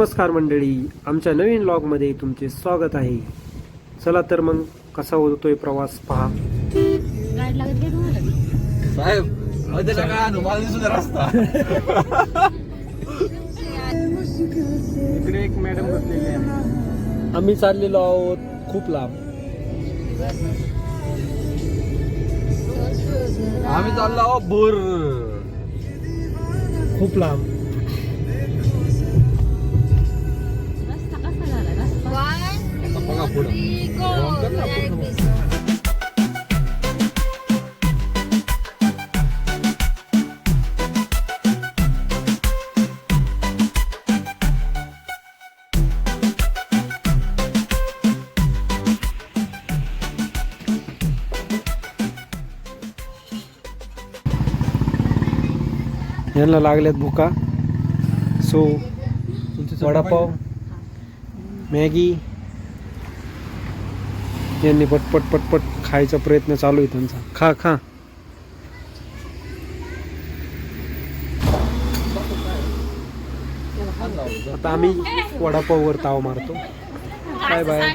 नमस्कार मंडळी आमच्या नवीन लॉगमध्ये तुमचे स्वागत आहे. चला तर मग कसा होतोय प्रवास पहा. इकडे एक मॅडम बसलेली आहे. आम्ही चाललेलो आहोत खूप लांब. आम्ही चाललो आहो बोर खूप लांब. बघा पुढं. यांना लागल्यात भुका. सो वडापाव. मॅगी. यांनी पटपट पटपट खायचा प्रयत्न चालू आहे त्यांचा. खा खा. आता आम्ही वडापाववर ताव मारतो. काय बाय.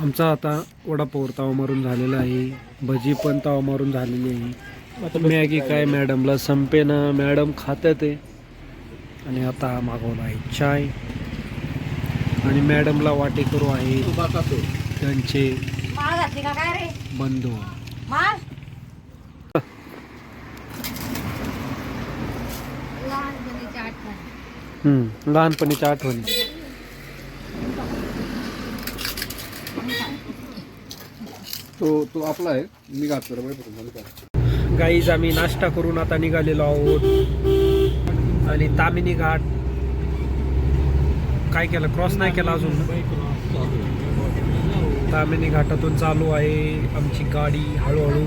आमचा आता वडापाववर ताव मारून झालेला आहे. भजी पण ताव मारून झालेली आहे. मॅगी काय मॅडमला संपे ना. मॅडम खात्यात आहे. आणि आता मागवला आहे चाय. आणि मॅडमला वाटे करू आहे. त्यांचे घातली का? काय रे? बंधू. लहानपणीच्या आठवणी. तो तो आपला आहे. मी घातलं गाईज आम्ही नाश्ता करून आता निघालेलो आहोत. आणि तामिनी घाट. काय केलं? क्रॉस नाही केला अजून? तामिनी घाटातून चालू आहे. आमची गाडी हळूहळू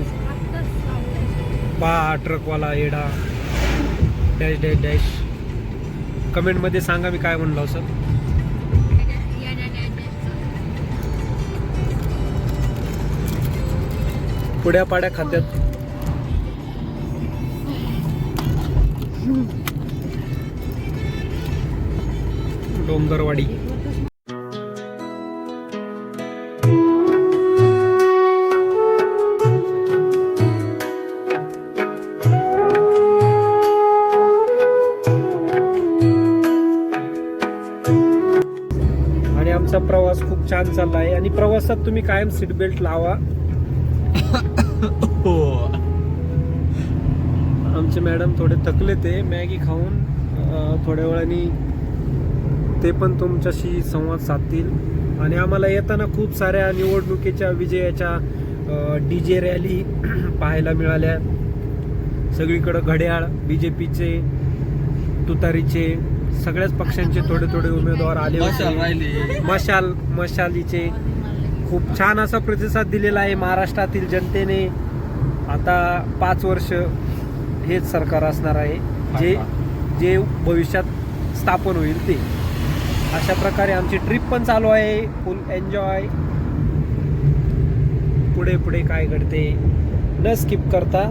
पहा ट्रकवाला येडा. Dash dash dash. कमेंटमध्ये सांगा मी काय म्हणलो सर. पुड्या पाड्या खात्यात. डोंगरवाडी. छान चालला आहे आणि प्रवासात तुम्ही कायम सीट बेल्ट लावा. हो. आमचे मॅडम थोडे थकले ते. मॅगी खाऊन थोड्या वेळाने ते पण तुमच्याशी संवाद साधतील. आणि आम्हाला येताना खूप साऱ्या निवडणुकीच्या विजयाच्या डी जे रॅली पाहायला मिळाल्या. सगळीकडं घड्याळ बी जे पीचे तुतारीचे सगळ्याच पक्षांचे थोडे थोडे उमेदवार आले मशाल होते मशाल मशालीचे खूप छान असा प्रतिसाद दिलेला आहे महाराष्ट्रातील जनतेने. आता पाच वर्ष हेच सरकार असणार आहे. जे जे भविष्यात स्थापन होईल ते. अशा प्रकारे आमची ट्रिप पण चालू आहे. फुल एन्जॉय पुढे पुढे काय घडते न स्किप करता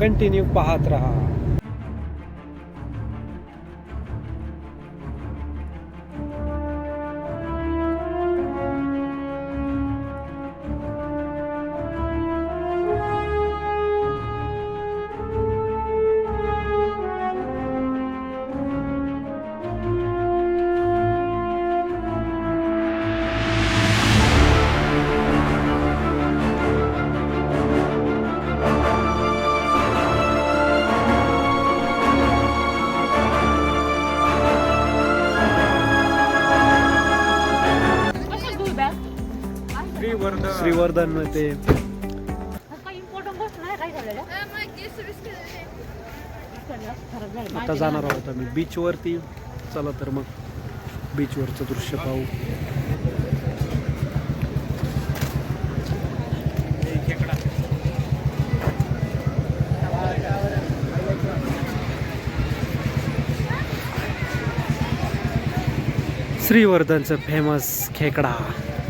कंटिन्यू पाहत राहा. खराब झालं. आता जाणार आहोत आम्ही बीचवरती चला तर मग बीचवरचं दृश्य पाहू. श्रीवर्धनचं फेमस खेकडा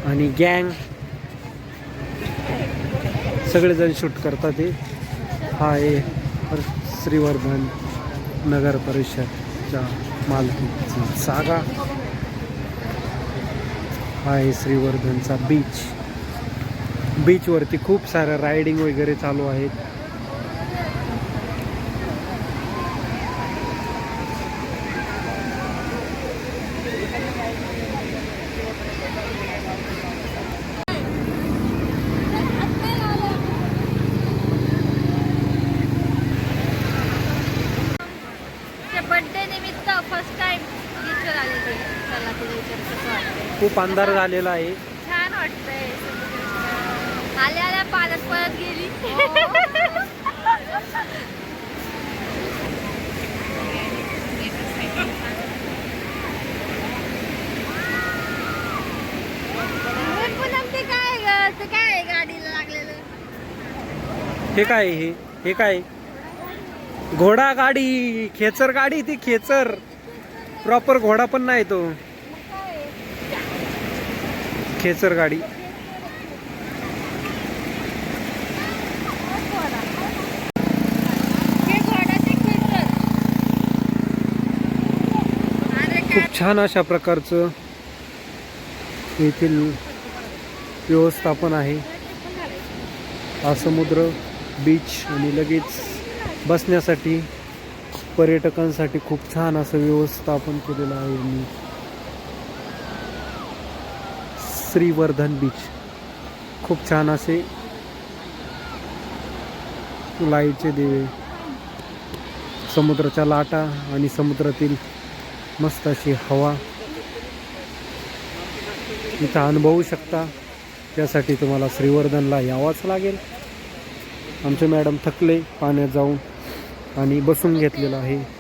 आणि गँग सगळेजण शूट करतात ते हा आहे श्रीवर्धन नगर परिषदच्या मालकीची जागा हा आहे श्रीवर्धनचा बीच बीचवरती खूप साऱ्या रायडिंग वगैरे चालू आहेत ते बर्थडे निमित्त फर्स्ट टाइम बीचवर आलेली चला तुला विचार कसं अंधार झालेला आहे. छान वाटतंय. आल्या आल्या पाण्यात परत गेली पुनम ते काय ग? ते काय आहे गाडीला लागलेलं? हे काय हे हे काय? घोडा गाडी. खेचर गाडी ती खेचर. प्रॉपर घोडा पण नाही तो. खेचर गाडी. खूप छान अशा प्रकारचं येथील व्यवस्थापन आहे. हा समुद्र बीच आणि लगेच बसण्यासाठी पर्यटकांसाठी खूप छान असं व्यवस्थापन केलेलं आहे मी. श्रीवर्धन बीच खूप छान असे लाईटचे दिवे समुद्राच्या लाटा आणि समुद्रातील मस्त अशी हवा. इथं अनुभवू शकता. त्यासाठी तुम्हाला श्रीवर्धनला यावंच लागेल. आमचे मॅडम थकले पाण्यात जाऊन आणि बसून घेतलेलं आहे.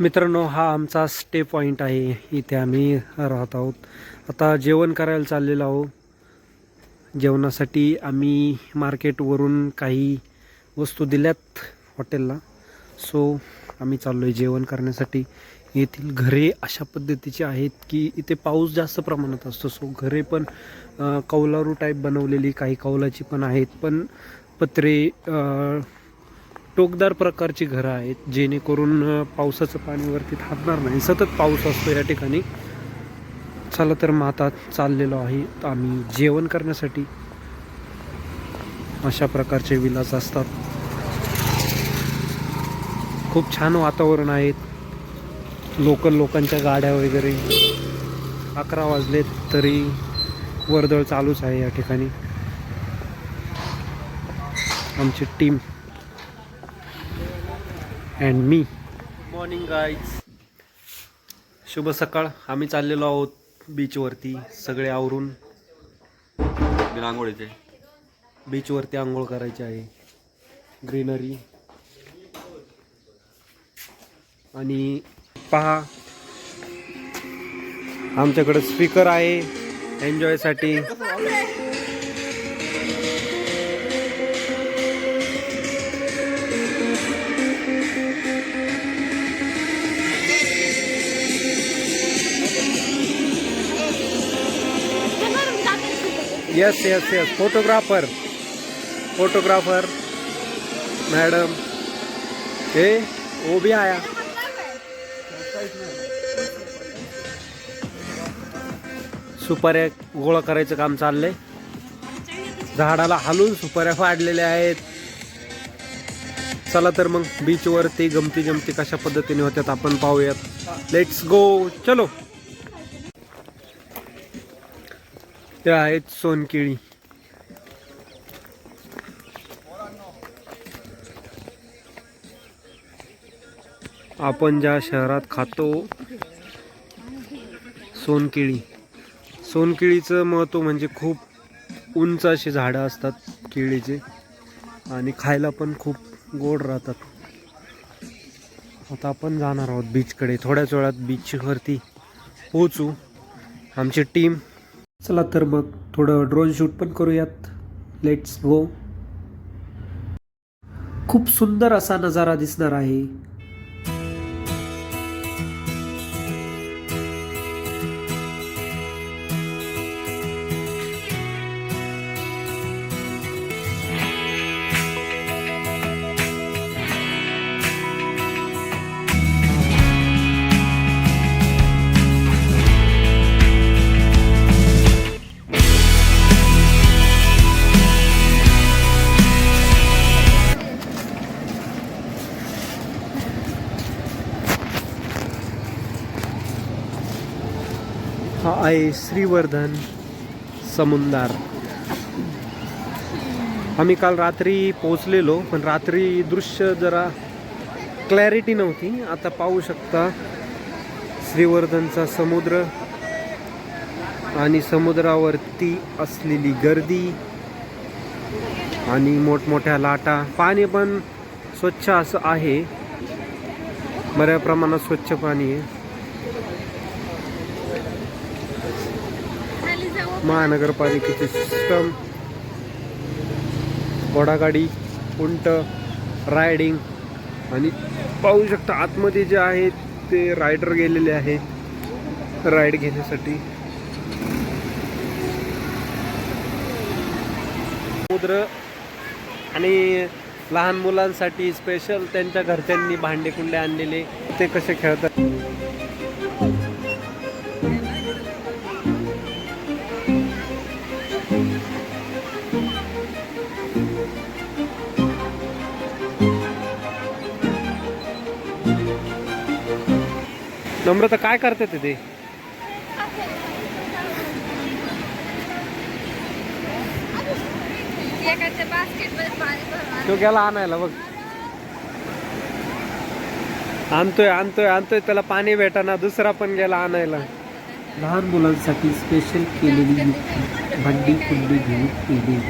मित्रांनो हा आमचा स्टे पॉईंट आहे. इथे आम्ही राहत आहोत. आता जेवण करायला चाललेलो आहोत. जेवणासाठी आम्ही मार्केटवरून काही वस्तू दिल्यात हॉटेलला सो आम्ही चाललो आहे जेवण करण्यासाठी. येथील घरे अशा पद्धतीची आहेत की इथे पाऊस जास्त प्रमाणात असतो. सो घरे पण कौलारू टाईप बनवलेली काही कौलाची पण आहेत. पण पत्रे टोकदार प्रकारची घरं आहेत जेणेकरून पावसाचं पाणी वरती थांबणार नाही. सतत पाऊस असतो या ठिकाणी. चला तर मग आता चाललेलो आहे. आम्ही जेवण करण्यासाठी. अशा प्रकारचे विलास असतात. खूप छान वातावरण आहेत लोकल लोकांच्या गाड्या वगैरे. अकरा वाजलेत तरी वर्दळ चालूच आहे या ठिकाणी. आमची टीम अँड मी मॉर्निंग गाईज शुभ सकाळ. आम्ही चाललेलो आहोत बीचवरती सगळे आवरून. रांगोळीचे बीचवरती आंघोळ करायची आहे. ग्रीनरी आणि पहा आमच्याकडे स्पीकर आहे. एन्जॉयसाठी yes yes yes photographer photographer madam ए वो भी आया। सुपाऱ्या गोळा करायचं काम चाललंय. झाडाला हालून सुपाऱ्या फाडलेल्या आहेत. चला तर मग बीचवरती गमती जमती कशा पद्धतीने होत्यात आपण पाहूयात. लेट्स गो चलो. ते आहेत सोनकेळी. आपण ज्या शहरात खातो सोनकेळी. सोनकेळीचं महत्त्व म्हणजे खूप उंच अशी झाडं असतात केळीचे आणि खायला पण खूप गोड राहतात. आता आपण जाणार आहोत बीचकडे थोड्याच वेळात बीचवरती पोचू आमची टीम चला तर मग थोडं ड्रोन शूट पण करूयात. लेट्स गो खूप सुंदर असा नजारा दिसणार आहे. आहे श्रीवर्धन समुंदार. आम्ही काल रात्री पोचलेलो पण रात्री दृश्य जरा क्लॅरिटी नव्हती. आता पाहू शकता श्रीवर्धनचा समुद्र आणि समुद्रावरती असलेली गर्दी आणि मोठमोठ्या लाटा. पाणी पण स्वच्छ असं आहे. बऱ्या प्रमाणात स्वच्छ पाणी आहे. महानगरपालिकेचे सिस्टम घोडागाडी उंट रायडिंग आणि पाहू शकता आतमध्ये जे आहेत ते रायडर गेलेले आहेत. राईड घेण्यासाठी. समुद्र आणि लहान मुलांसाठी स्पेशल त्यांच्या घरच्यांनी भांडे कुंडे आणलेले. ते कसे खेळतात? नम्रता काय करते ते तो? गेला आणायला बघ. आणतोय आणतोय आणतोय त्याला पाणी भेटाना. दुसरा पण गेला आणायला. लहान मुलांसाठी स्पेशल केलेली युक्ती भांडी कुंडी घेऊन येणे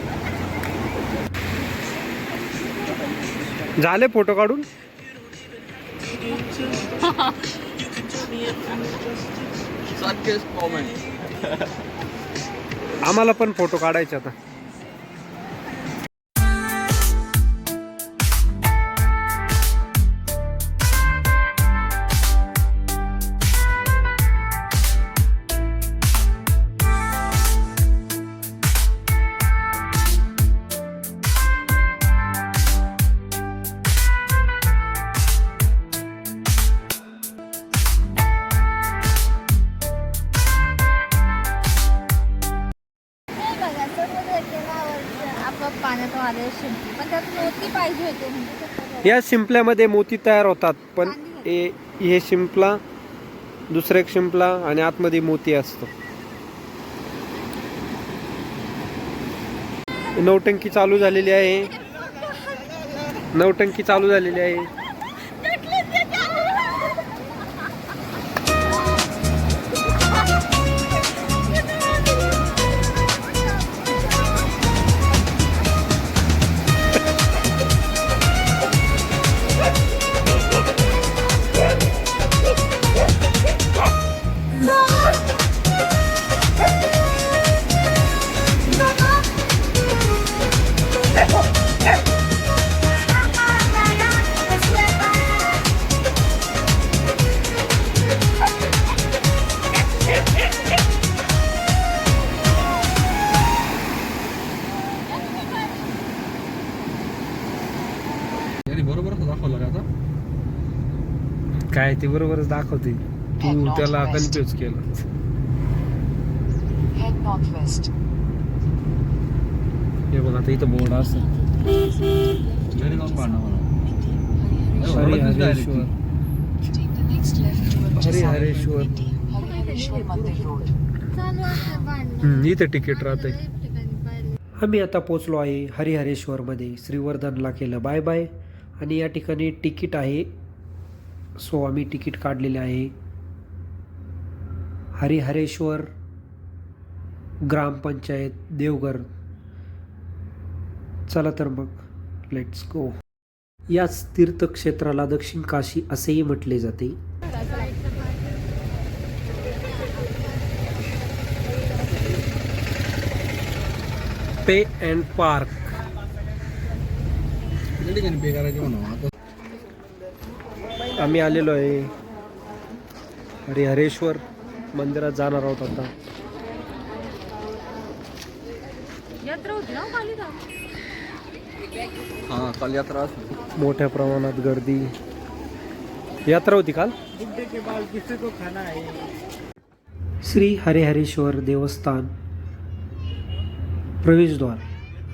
झाले फोटो काढून? आम्हाला पण फोटो काढायचे आता. या शिंपल्यामध्ये मोती तयार होतात पण हे हे शिंपला दुसरा एक शिंपला आणि आतमध्ये मोती असतो. नौटंकी चालू झालेली आहे. नौटंकी चालू झालेली आहे. काय ते बरोबरच दाखवते. तू त्याला कन्फ्युज केलं. हे बघ आता इथं बोर्ड असं घरी जाऊन पाहणं मला हरी हरेश्वर असतं इथं तिकीट राहते. आम्ही आता पोचलो आहे हरिहरेश्वरमध्ये. श्रीवर्धनला केलं बाय बाय आणि या ठिकाणी तिकीट आहे सो आम्ही तिकीट काढलेले आहे. हरिहरेश्वर ग्रामपंचायत देवघर. चला तर मग लेट्स गो याच तीर्थक्षेत्राला दक्षिण काशी असेही म्हटले जाते. पे अँड पार्क त्या ठिकाणी पे करायची म्हणा आता आम्ही आलेलो आहे. हरिहरेश्वर मंदिरात जाणार आहोत आता. यात्रा होती ना हा काल यात्रा मोठ्या प्रमाणात गर्दी. यात्रा होती काल? श्री हरिहरेश्वर देवस्थान प्रवेशद्वार.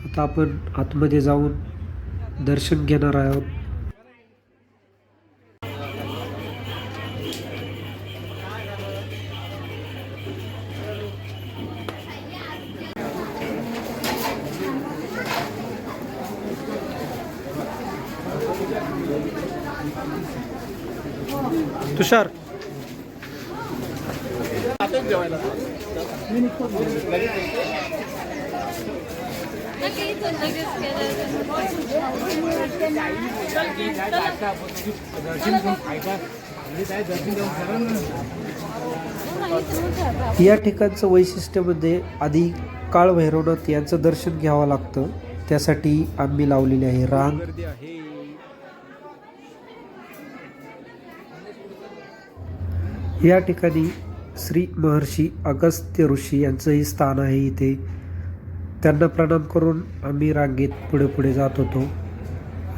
आता आपण आतमध्ये जाऊन दर्शन घेणार आहोत. तुषार. या ठिकाणचं वैशिष्ट्य म्हणजे आधी काळभैरवनाथ यांचं दर्शन घ्यावं लागतं. त्यासाठी आम्ही लावलेली आहे रांग या ठिकाणी श्री महर्षी अगस्त्य ऋषी यांचंही स्थान आहे इथे. त्यांना प्रणाम करून आम्ही रांगेत पुढे पुढे जात होतो.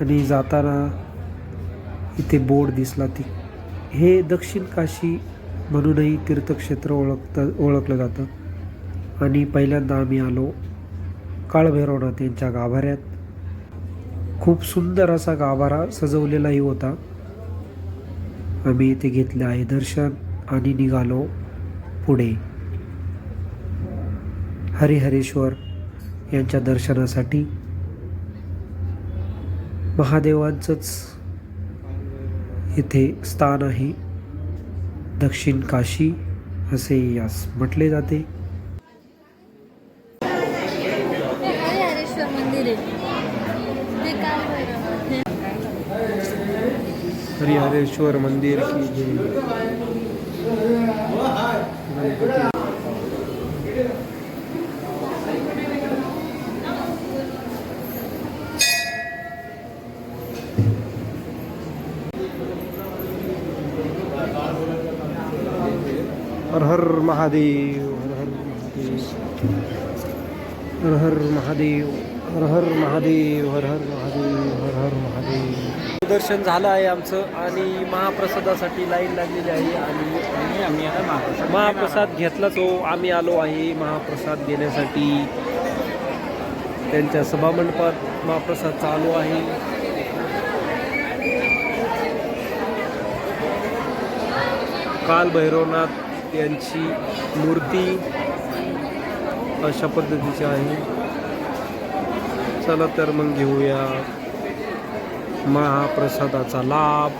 आणि जाताना इथे बोर्ड दिसला ती. हे दक्षिण काशी म्हणूनही तीर्थक्षेत्र ओळखतं ओळखलं जातं. आणि पहिल्यांदा आम्ही आलो काळभैरवनाथ यांच्या गाभाऱ्यात. खूप सुंदर असा गाभारा सजवलेलाही होता. आम्ही इथे घेतले आहे दर्शन. आणि निघालो पुढे. हरिहरेश्वर यांच्या दर्शनासाठी. महादेवांचंच इथे स्थान आहे. दक्षिण काशी असे यास म्हटले जाते. हरिहरेश्वर मंदिर की जय. हर हर महादेव हर हर महादेव हर हर महादेव हर हर महादेव हर हर महादेव हर हर महादेव। दर्शन झालं आहे आमचं आणि महाप्रसादासाठी लाईन लागलेली आहे आणि आम्ही आता महाप्रसाद घेतला तो आम्ही आलो आहे महाप्रसाद घेण्यासाठी. त्यांच्या सभामंडपात महाप्रसाद चालू आहे. काल भैरवनाथ यांची मूर्ती अशा पद्धतीची आहे. चला तर मग घेऊया. महाप्रसादाचा लाभ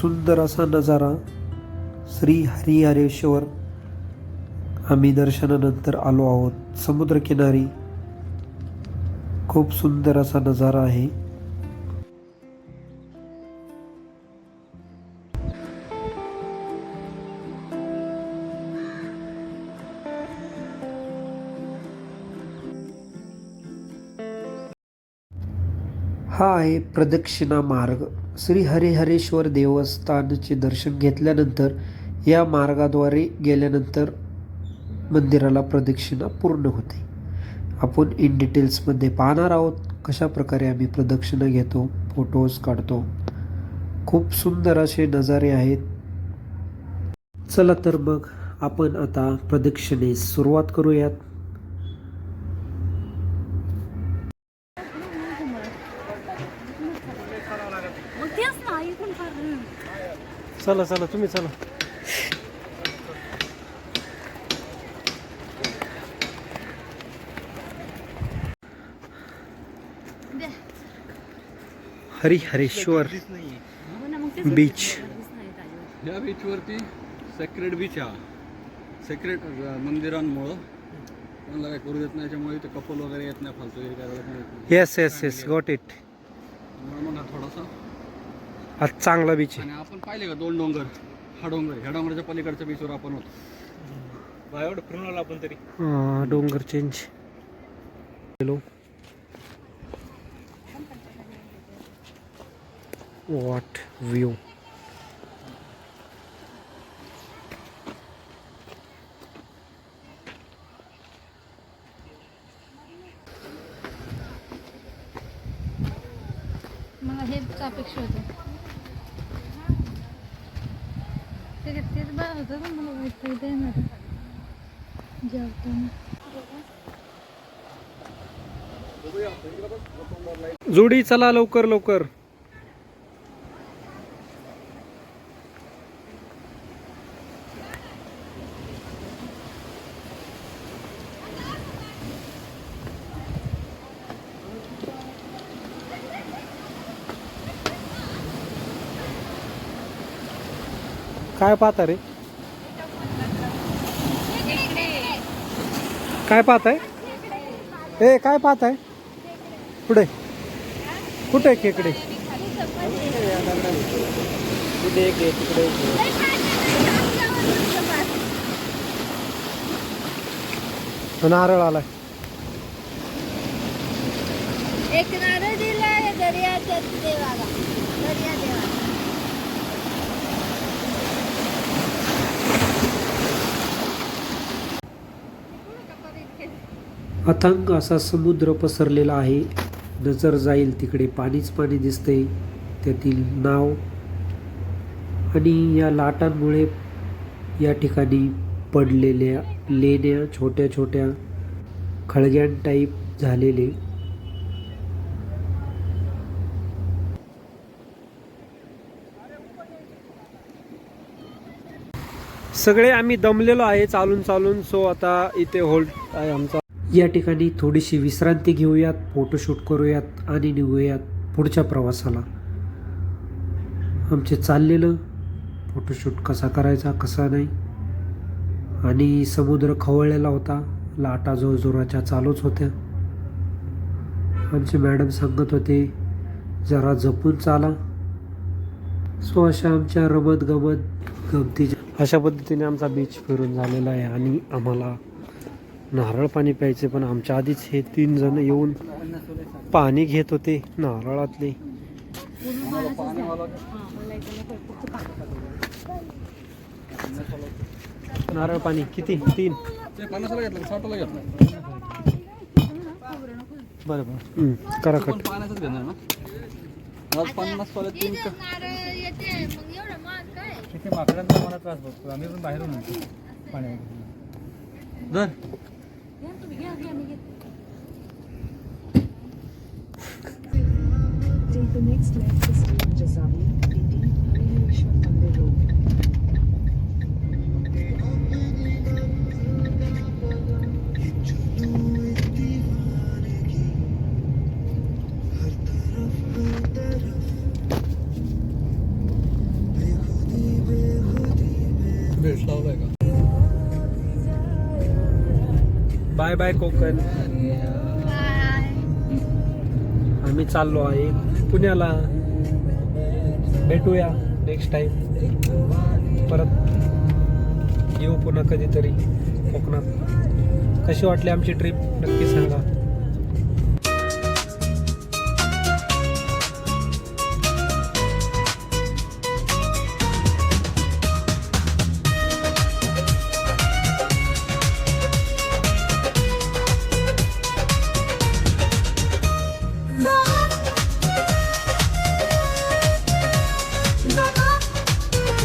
सुंदर असा नजारा श्री हरिहरेश्वर आम्ही दर्शनानंतर आलो आहोत. समुद्रकिनारी खूप सुंदर असा नजारा आहे. हा आहे प्रदक्षिणा मार्ग. श्री हरिहरेश्वर देवस्थानचे दर्शन घेतल्यानंतर या मार्गाद्वारे गेल्यानंतर मंदिराला प्रदक्षिणा पूर्ण होते. आपण इन डिटेल्समध्ये पाहणार आहोत कशा प्रकारे आम्ही प्रदक्षिणा घेतो फोटोज काढतो. खूप सुंदर असे नजारे आहेत. चला तर मग आपण आता प्रदक्षिणेस सुरुवात करूयात. चला चला तुम्ही चला. हरिहरेश्वर बीच. या बीचवरती सेक्रेट बीच हा सेक्रेट मंदिरांमुळं. कोणाला काही करू देत नाही त्याच्यामुळे इथे कपल वगैरे येत नाही फालतू काय yes yes yes got it मग हा चांगला बीच आहे. आणि आपण पाहिले का दोन डोंगर? हा डोंगर ह्या डोंगराच्या पलीकडच्या बीचवर आपण होतो. एवढं फिरून आलो आपण तरी. डोंगर चेंज हॅलो वॉट व्ह्यू मला हेच अपेक्षा होतं ते काय तेच बरं होतं पण मला वाईट फायदा येणार जेवताना जोडी चला लवकर लवकर. काय पाहता रे? काय पाहत आहे? ए काय पाहताय पुढे कुठे? खेकडे? नारळ आलाय. एक नारळ दिला दर्या देवाला. दर्या देवाला. अथांग असा समुद्र पसरलेला आहे. नजर जाईल तिकडे पाणीच पाणी दिसते. त्यातील नाव आणि या लाटांमुळे या ठिकाणी पडलेल्या लेण्या छोट्या छोट्या खळग्यां टाईप झालेले. सगळे आम्ही दमलेलो आहे चालून चालून. सो आता इथे होल्ड आहे आमचा. या ठिकाणी थोडीशी विश्रांती घेऊयात फोटोशूट करूयात आणि निघूयात पुढच्या प्रवासाला. आमचे चाललेलं फोटोशूट कसा करायचा कसा नाही आणि समुद्र खवळलेला होता लाटा जोरजोराच्या चालूच होत्या. आमचे मॅडम सांगत होते जरा जपून चाला. सो अशा आमच्या रमत गमत गमती अशा पद्धतीने आमचा बीच फिरून झालेला आहे आणि आम्हाला नारळ पाणी प्यायचे पण आमच्या आधीच हे तीन जण येऊन पाणी घेत होते नारळातले. नारळ पाणी किती? तीन. बरं बरं. करा कट. माकडांचा मला त्रास बघतो आम्ही पण बाहेरून Take the next left to Sri Rajasavi, Piti, Harineshwar Pandey Road. Bye bye Konkan. आम्ही चाललो आहे पुण्याला. भेटूया नेक्स्ट टाइम परत येऊ पुन्हा कधीतरी कोकणात. कशी वाटली आमची ट्रिप नक्की सांगा.